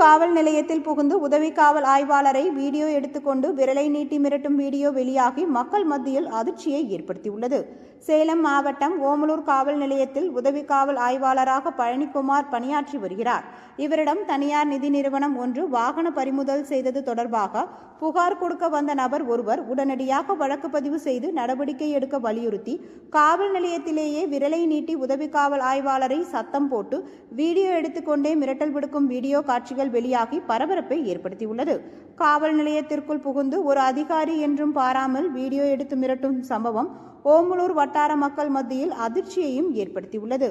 காவல் நிலையத்தில் புகுந்து உதவி காவல் ஆய்வாளரை வீடியோ எடுத்துக்கொண்டு விரலை நீட்டி மிரட்டும் வீடியோ வெளியாகி மக்கள் மத்தியில் அதிர்ச்சியை ஏற்படுத்தியுள்ளது. சேலம் மாவட்டம் ஓமலூர் காவல் நிலையத்தில் உதவி காவல் ஆய்வாளராக பழனிக்குமார் பணியாற்றி வருகிறார். இவரிடம் தனியார் நிதி நிறுவனம் ஒன்று வாகன பறிமுதல் செய்தது தொடர்பாக புகார் கொடுக்க வந்த நபர் ஒருவர் உடனடியாக வழக்கு பதிவு செய்து நடவடிக்கை எடுக்க வலியுறுத்தி காவல் நிலையத்திலேயே விரலை நீட்டி உதவி காவல் ஆய்வாளரை சத்தம் போட்டு வீடியோ எடுத்துக்கொண்டே மிரட்டல் விடுக்கும் வீடியோ காட்சிகள் வெளியாகி பரபரப்பை ஏற்படுத்தியுள்ளது. காவல் நிலையத்திற்குள் புகுந்து ஒரு அதிகாரி என்றும் பாராமல் வீடியோ எடுத்து மிரட்டும் சம்பவம் ஓமலூர் வட்டார மக்கள் மத்தியில் அதிர்ச்சியையும் ஏற்படுத்தியுள்ளது?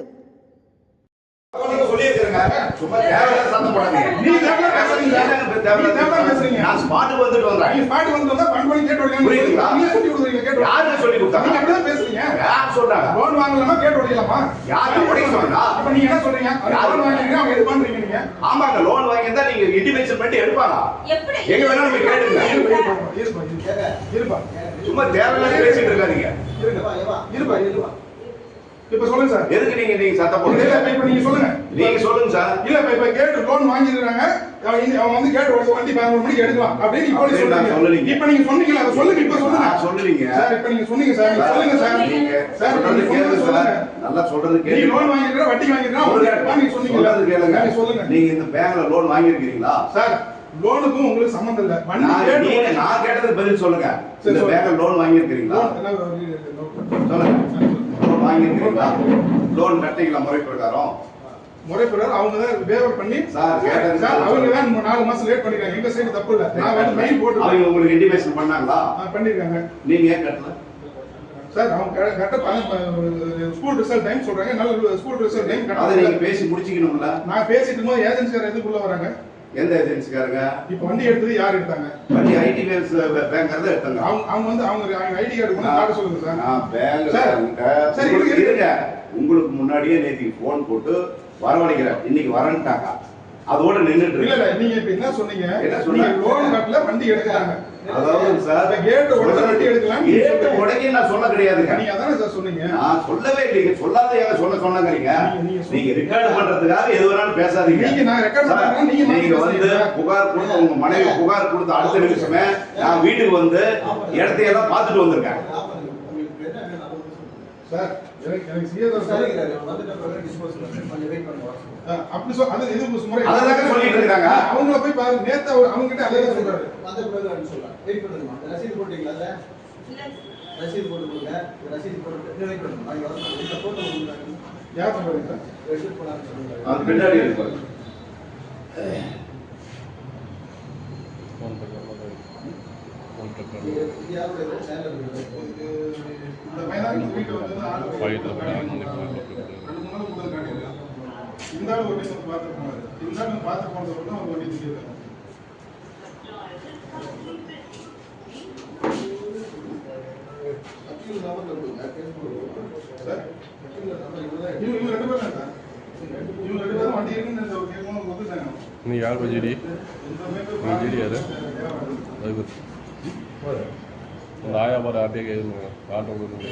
ஆமாங்க லோன் வாங்கியிருந்தா நீங்க இன்டிமேஷன் பண்ணிட்டு எடுப்பாங்க எப்படி எங்க வேணாலும் போய் கேட்டுங்க. சும்மா தேவையில்லாத பேசிட்டு இருக்காதீங்க இருப்பா, இருப்பா, இருப்பா. இப்ப சொல்லுங்க சார். எதுக்கு நீங்க நீங்க சத்தம் இல்ல, இல்ல, இப்ப நீங்க சொல்லுங்க. நீங்க சொல்லுங்க சார். இல்ல இப்ப இப்ப லோன் வாங்கிருக்காங்க அவன் வந்து கேட்டு ஒரு வண்டி பதினோரு மணிக்கு எடுக்கலாம். அப்படின்னு போலீஸ் சொல்றீங்க. இப்ப நீங்க சொன்னீங்களா அதை சொல்லுங்க இப்ப சொல்லுங்க. நான் சொல்லலீங்க சார் இப்ப நீங்க சொன்னீங்க சார். சொல்லுங்க சார். நீங்க சார் சொல்றது கேளுங்க சொல்லுங்க. நல்லா சொல்றது நீ கேளுங்க. லோன் வாங்கிருக்கா வட்டி வாங்கிருக்கா சொல்றது நீங்க சொன்னீங்களா சொல்றது கேளுங்க. சொல்லுங்க. நீங்க இந்த பேங்க்ல லோன் வாங்கியிருக்கீங்களா சார் லோனுக்கும் உங்களுக்கு சம்மந்தம் இல்ல. வண்டி நான் கேட்டதுக்கு பதில் சொல்லுங்க. இந்த சொல்லுங்க. பேங்க்ல லோன் வாங்கியிருக்கீங்களா லோன் என்ன ஒரு இது இருக்கு, note பண்ணு. சொல்லுங்க. வாங்கியிருக்கீங்களா? லோன் கட்டிங்களா முறை பிரகாரம். முறை பிரகாரம் அவங்க தான் வேவர் பண்ணி சார், சார் அவங்க தான் நாலு மாசம் லேட் பண்ணிருக்காங்க. எங்க சைடு தப்பு இல்ல. நான் வந்து மெயில் போட்டு அவங்க உங்களுக்கு இன்டிமேஷன் பண்ணாங்களா? பண்ணிருக்காங்க. நீங்க ஏன் கட்டல? சார் அவங்க கரெக்டா ஸ்கூல் ரிசல்ட் டைம் சொல்றாங்க. நல்ல ஸ்கூல் ரிசல்ட் டைம் அதை நீங்க பேசி முடிச்சுக்கணும்ல. நான் பேசிட்டு இருக்கும்போது ஏஜென்சிக்கார எதுக்குள்ள வராங்க? எந்த ஏஜென்சிக்காரங்க இப்போ வண்டி எடுத்தது யார் எடுத்தாங்க? வண்டி ஐடி வேல்ஸ் பேங்க் தான் எடுத்தாங்க. அவங்க அவங்க வந்து அவங்க அவங்க ஐடி கார்டு கொண்டு காட்ட சொல்லுங்க சார். பேங்க் சார், சார், உங்களுக்கு இருங்க. இருங்க. உங்களுக்கு முன்னாடியே நேற்று ஃபோன் போட்டு வரவழைக்கிறேன். இன்னைக்கு வரேன்ட்டாங்க. அதோட நின்னுட்டு இல்ல நீங்க இப்ப என்ன சொன்னீங்க? என்ன சொன்னீங்க? லோன் கட்டல வண்டி எடுக்கிறாங்க. அதாவது சார் gate உடைச்சு வண்டி எடுக்கலாம் சொல்றீங்க. உடைக்க நான் சொல்ல கிடையாதுங்க. நீங்க அதானே சார் சொன்னீங்க. நான் சொல்லவே இல்லைங்க. சொல்லாத சொல்ல சொன்னாங்க நீங்க- ரெக்கார்ட் பண்றதுக்காக எது வேணாலும் பேசாதீங்க. நீங்க நான் record சார், பண்றேன், நீங்க வந்து. புகார் கொடுத்து உங்க மனைவி புகார் கொடுத்த அடுத்த நிமிஷமே நான் வீட்டுக்கு வந்து இடத்தையெல்லாம் பார்த்துட்டு வந்திருக்கேன். சார் எனக்கு சார். அப்படி சொல் அது ஒரு முறை. அததாங்க சொல்லிட்டு இருக்காங்க. அவங்கள போய் பாருங்க நேத்து அவர் அவங்க கிட்ட அதே சொல்றாரு. ரசீது போட்டீங்களா? ரசீது போட்டு கொடுங்க. ரசீது போட்டு வெயிட் பண்ணுங்க. இந்த போட்டோ கொடுங்க. யார் சொல்றீங்க ரசீது போடான்னு சொல்லுங்க. அது பின்னாடி இருக்கு. இந்த பையன் இந்த வீட்டுல வந்து ஆளு வயித்துல இந்த ஆள் ஒரு டைம் வந்து பார்த்துட்டு போனாரு. இந்த ஆள் வந்து பார்த்து போனது வந்து அவங்க வண்டி வந்துட்டாங்க நீ யார் ஜிடி நீ ஜிடி யாரு? அந்த ஆயா பாரு. அப்படியே கேட்குங்க ஆட்டோ கொடுங்க.